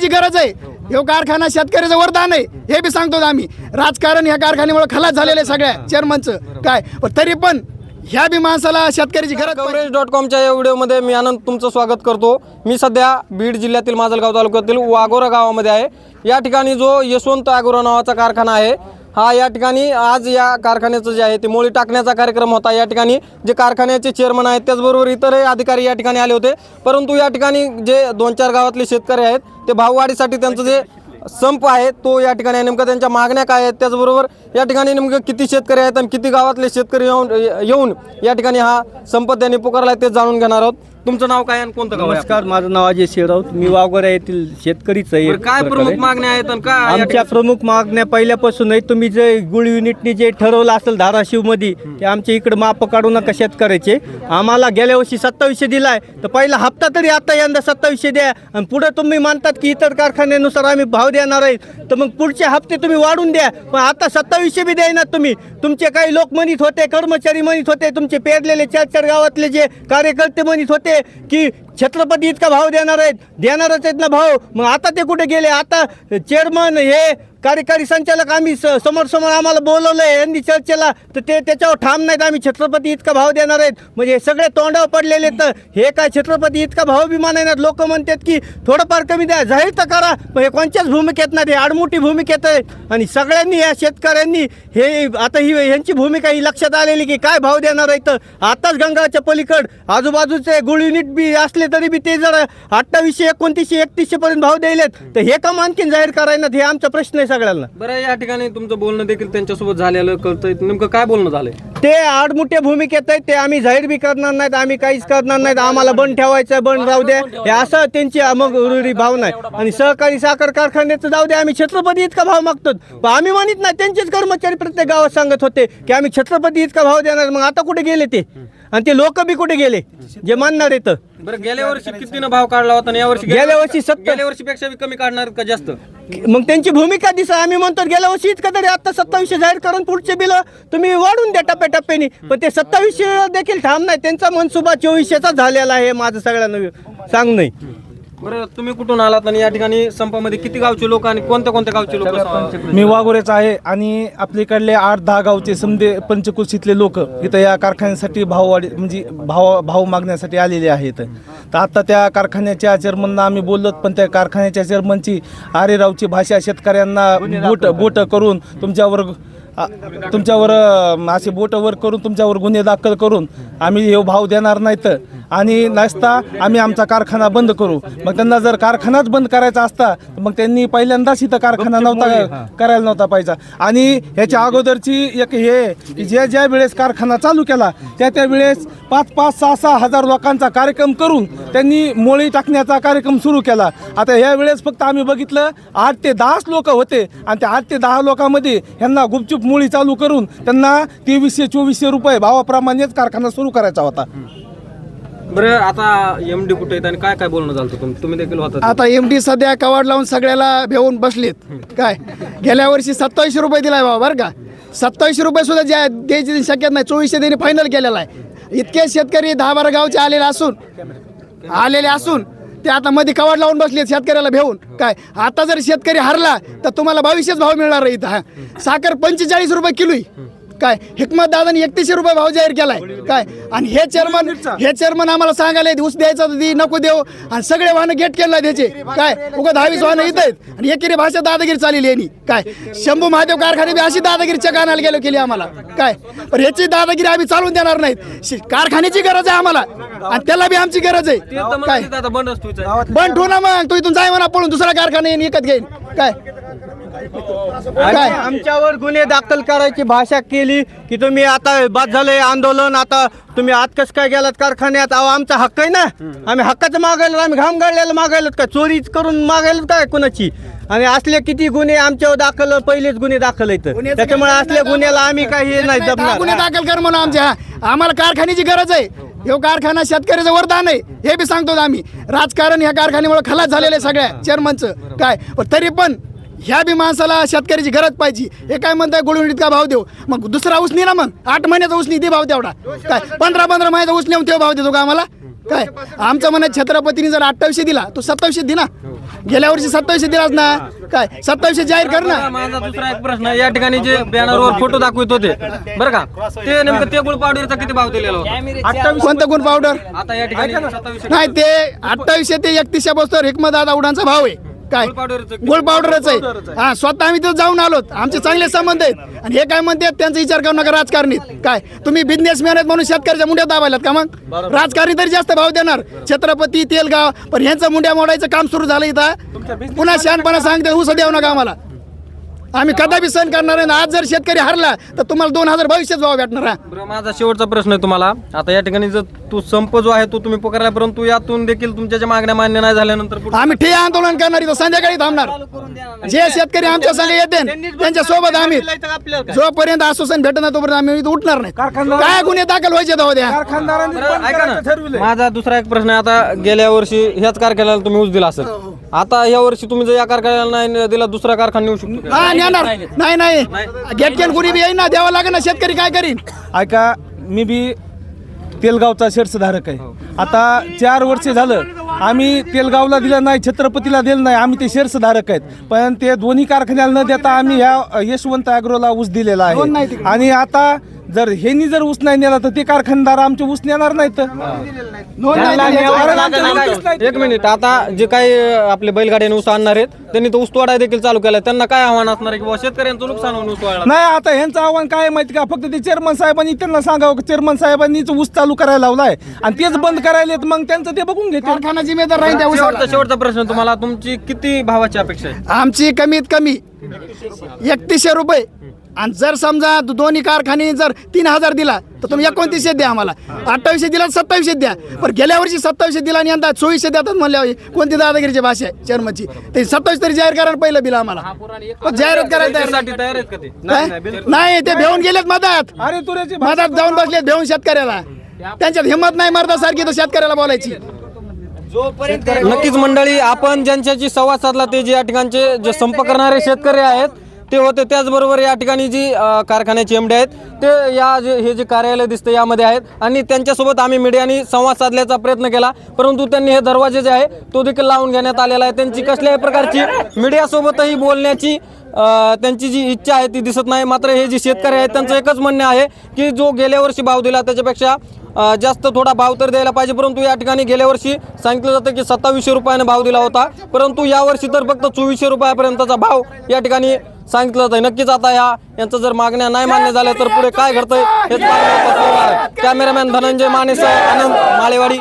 कारखान्याची गरज आहे. हे. कारखाना शेतकऱ्याचं वरदान आहे. हे बी सांगतो आम्ही. राजकारण ह्या कारखान्यामुळे खलास झालेलं आहे सगळ्या चेअरमनचं काय? पण तरी पण ह्या बी माणसाला शेतकऱ्याची गरज. कव्हरेज डॉट कॉमच्या या व्हिडिओमध्ये मी आनंद तुमचं स्वागत करतो. मी सध्या बीड जिल्ह्यातील माजलगाव तालुक्यातील वाघोरा गावामध्ये आहे. या ठिकाणी जो यशवंत अगोरा नावाचा कारखाना आहे हा या ठिकाणी आज या कारखान्याचं जे आहे ते मोळी टाकण्याचा कार्यक्रम होता. या ठिकाणी जे कारखान्याचे चेअरमन आहेत त्याचबरोबर इतरही अधिकारी या ठिकाणी आले होते. परंतु या ठिकाणी जे दोन चार गावातले शेतकरी आहेत ते भाववाढीसाठी त्यांचं जे संप आहे तो या ठिकाणी नेमकं त्यांच्या मागण्या काय आहेत त्याचबरोबर या ठिकाणी नेमकं किती शेतकरी आहेत आणि किती गावातले शेतकरी येऊन येऊन या ठिकाणी हा संप त्यांनी पुकारला आहे ते जाणून घेणार आहोत. तुमचं नाव काय आणि कोणतं गाव आहे नमस्कार माझं नाव अजय शेरावत मी वाघोरा येथील शेतकरीच आहे बरं, काय. प्रमुख मागण्या आहेत आणि काय या आमच्या प्रमुख मागण्या पहिल्यापासून आहे तुम्ही जे गुळ युनिटने जे ठरवलं असेल धाराशिवमध्ये ते आमच्या इकडे माप काढू नका शेतकऱ्याचे. आम्हाला गेल्या वर्षी सत्तावीसशे दिलाय तर पहिला हप्ता तरी आता यंदा सत्तावीसशे द्या. आणि पुढे तुम्ही मानतात की इतर कारखान्यानुसार आम्ही भाव देणार आहे तर मग पुढचे हप्ते तुम्ही वाढून द्या. पण आता सत्तावीसशे बी द्याय ना तुम्ही. तुमचे काही लोक म्हणत होते कर्मचारी म्हणत होते तुमचे पेरलेले चार चार गावातले जे कार्यकर्ते म्हणत होते की छत्रपती इतका भाव देणार आहेत. देणारच आहेत ना भाव मग आता ते कुठे गेले? आता चेअरमन हे कार्यकारी संचालक आम्ही स- समोर समोर आम्हाला बोलवलंय. यांनी चर्चेला तर ते त्याच्यावर ठाम नाहीत. आम्ही छत्रपती इतका भाव देणार आहेत. म्हणजे हे सगळे तोंडावर पडलेले तर हे काय छत्रपती इतका भाव विमान आहे लोक म्हणतात की थोडंफार कमी द्या. जाहीर तर करा. पण हे कोणत्याच भूमिकेत नाही. आडमोठी भूमिकेत आहे. आणि सगळ्यांनी या शेतकऱ्यांनी हे आता ही यांची भूमिका ही लक्षात आलेली की काय भाव देणार आहे तर आताच गंगाच्या पलीकड आजूबाजूचे गुळ युनिट बी असले तरी बी ते जर अठ्ठावीसशे एकोणतीसशे एकतीसशे पर्यंत भाव द्यायलेत. तर हे काम आणखीन जाहीर करायनात हे आमचा प्रश्न आहे. सगळ्यांना. बरं या ठिकाणी तुमचं बोलणं देखील त्यांच्यासोबत झालेलं कळतंय. नेमकं काय बोलणं झालंय? ते आडमुठ्या भूमिकेत आहेत ते आम्ही जाहीर बी करणार नाहीत आम्ही काहीच करणार नाहीत आम्हाला बंद ठेवायचं बंद राहू द्या हे असं त्यांची मग उरुरी भावना आहे. आणि सहकारी साखर कारखान्याचं जाऊ द्या आम्ही छत्रपती इतका भाव मागतो पण आम्ही म्हणत नाही त्यांचेच कर्मचारी प्रत्येक गावात सांगत होते की आम्ही छत्रपती इतका भाव देणार मग आता कुठे गेले ते? आणि ते लोक बी कुठे गेले? जे मानणार येतं बरं गेल्या वर्षी कितीनं भाव काढला होता आणि या वर्षी गेल्या वर्षी सत्तर. गेल्या वर्षीपेक्षा बी कमी काढणार का जास्त? मग त्यांची भूमिका दिसा आम्ही म्हणतो गेल्या वर्षी इतकं तरी आता सत्तावीसशे जाहीर करून पुढचे बिल तुम्ही वाढून द्या टप्प्याटप्प्याने. पण ते सत्तावीसशे देखील ठाम नाही. त्यांचा मनसुबा चोवीसशेचा झालेला आहे माझं सगळ्यांना सांग नाही बरं तुम्ही कुठून आलात आणि या ठिकाणी संपामध्ये किती गावचे लोक आणि कोणत्या कोणत्या गावचे लोक मी वाघोरेच आहे आणि आपल्याकडले आठ दहा गावचे समजे पंचकृषीतले लोक इथं या कारखान्यासाठी भाववाढी म्हणजे भाव भाव मागण्यासाठी आलेले आहेत. तर आता त्या कारखान्याच्या चेअरमनना आम्ही बोललो पण त्या कारखान्याच्या चेअरमनची आरेरावची भाषा शेतकऱ्यांना बोट बोट करून तुमच्यावर आ- तुमच्यावर अं, असे बोट वर करून तुमच्यावर गुन्हे दाखल करून आम्ही हे भाव देणार नाहीत. आणि नसता आम्ही आमचा कारखाना बंद करू. मग त्यांना जर कारखानाच बंद करायचा असता तर मग त्यांनी पहिल्यांदाच इथं कारखाना नव्हता करायला नव्हता पाहिजे. आणि ह्याच्या अगोदरची एक हे की ज्या ज्या वेळेस कारखाना चालू केला त्या त्या वेळेस पाच पाच सहा सहा हजार लोकांचा कार्यक्रम करून त्यांनी मोळी टाकण्याचा कार्यक्रम सुरू केला. आता ह्या वेळेस फक्त आम्ही बघितलं आठ ते दहाच लोक होते. आणि त्या आठ ते दहा लोकांमध्ये ह्यांना गुपचूप मुळी चालू करून त्यांना तेवीसशे चोवीसशे रुपये भावाप्रमाणेच कारखाना सुरू करायचा होता बरं आता एम डी कुठे आणि काय काय बोलणं झालं होतं तुम- तुम्ही देखील होता आता एम डी सध्या कवाड लावून सगळ्याला भेवून बसलेत काय गेल्या वर्षी सत्तावीसशे रुपये दिलाय बाबा बरं का सत्तावीसशे रुपये सुद्धा ज्या द्यायची शक्यत नाही चोवीसशे देणे फायनल केलेला आहे इतके शेतकरी दहा बारा गावचे आलेले असून आलेले असून ते आता मध्ये कवाड लावून बसले शेतकऱ्याला भेऊन काय आता जर शेतकरी हरला तर तुम्हाला बावीसशेच भाव मिळणार आहे इथं हा. साखर पंचेचाळीस रुपये किलो आहे. काय? हिकमत दादानी एकतीसशे रुपये भाव जाहीर केलाय. काय? आणि हे चेअरमन हे चेअरमन आम्हाला सांगायला ऊस द्यायचा तर दे, नको देऊ. आणि सगळे वाहनं गेट केलं त्याचे काय? उगा दहावीस वाहनं इथं आहेत. आणि एकेरी भाषा दादागिरी चालली यांनी काय? शंभू महादेव कारखाने बी अशी दादागिरी चका आणायला गेलो केली आम्हाला. काय? पण ह्याची दादागिरी आम्ही चालून देणार नाहीत. कारखान्याची गरज आहे आम्हाला. आणि त्याला बी आमची गरज आहे. काय? बंद ठेवू ना मग. तू इथून जाय म्हणा पळून दुसरा कारखाना येईन विकत घेईन. काय? आणि? आमच्यावर गुन्हे दाखल करायची भाषा केली की तुम्ही आता बाद झालंय आंदोलन आता तुम्ही आज कसं काय गेलात कारखान्यात? अहो आमचा हक्क आहे ना. आम्ही हक्काचं मागायला आम्ही घाम गाळलेलं मागायला काय? चोरीच करून मागायला काय कोणाची? आणि असले किती गुन्हे आमच्यावर दाखल पहिलेच गुन्हे दाखल आहेत. त्याच्यामुळे असल्या गुन्ह्याला आम्ही काही हे नाही गुन्हे दाखल कर म्हणून आमच्या आम्हाला कारखान्याची गरज आहे. हे कारखाना शेतकऱ्याचं वरदान आहे. हे बी सांगतो आम्ही. राजकारण ह्या कारखान्यामुळे खलास झालेलं आहे सगळ्या चेअरमनचं काय? पण तरी पण ह्या बी माणसाला शेतकऱ्याची गरज पाहिजे. हे काय म्हणताय गोळून इतका भाव देऊ? मग दुसरा उसनी ना मग. आठ महिन्याचा उसनी दे भाव तेवढा. काय? पंधरा पंधरा महिन्याचा उसने तेव्हा भाव देतो का आम्हाला? काय? आमचं म्हणत छत्रपतीने जर अठ्ठावीसशे दिला तो सत्तावीसशे दे ना गेल्या वर्षी सत्तावीसशे दिलाच ना. काय? सत्तावीसशे जाहीर कर ना. माझा दुसरा एक प्रश्न या ठिकाणी जे बॅनरवर फोटो दाखवत होते बरं का? ते नेमकं ते गुळ पावडरचा किती भाव दिलेला होता? कोणतं गुण पावडर आता या ठिकाणी सत्तावीसशे नाही ते अठ्ठावीसशे ते एकतीसशे बसतो हिकमत दादा उडांचा भाव आहे. काय? गोल्ड पावडरच आहे. हा स्वतः आम्ही तिथं जाऊन आलोत. आमचे चांगले संबंध आहेत. आणि हे काय म्हणतात त्यांचा विचार करू नका राजकारणीत. काय? तुम्ही बिझनेसमॅन आहेत म्हणून शेतकऱ्याच्या मुंड्या दाबायलात का मग? राजकारणी तरी जास्त भाव देणार. छत्रपती तेलगाव. पण ह्यांचं मुंड्या मोडायचं काम सुरू झालं इथं. पुन्हा शहाणपणा सांगते ऊस देऊ नका आम्हाला. आम्ही कदापि सहन करणार नाही. आज जर शेतकरी हरला तर तुम्हाला दोन हजार भविष्यात भाव भेटणार हा. बरं माझा शेवटचा प्रश्न आहे तुम्हाला. आता या ठिकाणी जर तू संप जो आहे तो तुम्ही पुकारला परंतु यातून देखील तुमच्या ज्या मागण्या मान्य नाही झाल्यानंतर पुढे- आम्ही ठे आंदोलन करणार इथं संध्याकाळी थांबणार. जे शेतकरी आमच्या संघ येते त्यांच्यासोबत आम्ही जोपर्यंत आश्वासन भेटत नाही तोपर्यंत आम्ही इथं उठणार नाही. काय गुन्हे दाखल व्हायचे द्या. बरं, बंद ऐका करायचं ना माझा दुसरा एक प्रश्न आहे. आता गेल्या वर्षी ह्याच कारखान्याला तुम्ही ऊस दिला असेल. आता या वर्षी तुम्ही जर या कारखान्याला नाही दिला दुसरा कारखाना नेऊ शकतो का? हा नेणार. नाही नाही गेटकेन कुणी बी येईन ना द्यावं लागेल ना शेतकरी काय करीन? ऐका मी बी तेलगावचा शेअर्सधारक आहे. आता चार वर्ष झालं आम्ही तेलगावला दिलं नाही छत्रपतीला दिलं नाही आम्ही ते शेअर्सधारक आहेत. पण ते दोन्ही कारखान्याला न देता आम्ही ह्या यशवंत अॅग्रोला ऊस दिलेला आहे. आणि आता जर ह्यांनी जर ऊस नाही नेला तर ते कारखानदार आमचे ऊस नेणार नाहीत. एक मिनिट आता जे काही आपले बैलगाड्याने ऊस आणणार आहेत त्यांनी तो ऊस तोडाय देखील चालू केला त्यांना काय आव्हान असणार आहे? की बुवा शेतकऱ्यांचं नुकसान होऊन ऊस नाही आता ह्यांचं आव्हान काय आहे माहिती का? फक्त ते चेअरमन साहेबांनी त्यांना सांगावं की? चेअरमन साहेबांनीच ऊस चालू करायला लावलाय. आणि तेच बंद करायला येत मग त्यांचं ते बघून घेते कारखाना जिम्मेदार राहील त्या शेवटचा. शेवटचा प्रश्न तुम्हाला तुमची किती भावाची अपेक्षा आहे? आमची कमीत कमी एकतीसशे रुपये. आणि जर समजा दो- दोन्ही कारखाने जर तीन हजार दिला तर तुम्ही एकोणतीसशे द्या आम्हाला. अठ्ठावीसशे दिला सत्तावीसशे द्या. पण गेल्या वर्षी सत्तावीसशे दिला आणि यंदा चोवीसशे देतात म्हणल्यावर कोणती दादागिरीची भाषा आहे चर्मची ते सत्तावीस तरी जाहीर करा ना पहिलं बिल आम्हाला. पण जाहिरात करायला तयारसाठी तयार आहेत का ते? काय? नाही ते भेऊन गेलेत मधात. अरे तुऱ्याची मधात जाऊन बसलेत भेऊन शेतकऱ्याला. त्यांच्यात हिंमत नाही मर्दासारखी तर शेतकऱ्याला बोलायची. नक्कीच मंडळी आपण ज्यांच्याशी संवाद साधला ते जे या ठिकाणचे जे संप करणारे शेतकरी आहेत ते होते त्याचबरोबर या ठिकाणी जी कारखान्याची एमडी आहेत ते या जे हे जे कार्यालय दिसतं यामध्ये आहेत आणि त्यांच्यासोबत आम्ही मीडियाने संवाद साधण्याचा प्रयत्न केला परंतु त्यांनी हे दरवाजे जे आहे तो देखील लावून घेण्यात आलेला आहे. त्यांची कसल्याही प्रकारची मीडियासोबतही बोलण्याची त्यांची जी इच्छा आहे ती दिसत नाही. मात्र हे जे शेतकरी आहेत त्यांचं एकच म्हणणं आहे की जो गेल्या वर्षी भाव दिला त्याच्यापेक्षा जास्त थोडा भाव तर द्यायला पाहिजे परंतु या ठिकाणी गेल्या वर्षी सांगितलं जातं की सत्तावीसशे रुपयाने भाव दिला होता. परंतु यावर्षी तर फक्त चोवीसशे रुपयापर्यंतचा भाव या ठिकाणी सांगितलं जातं नक्कीच आता या यांचं जर मागण्या नाही मान्य झाल्या तर पुढे काय घडतंय हेच कॅमेरामॅन धनंजय मानेसह आनंद माळेवाडी.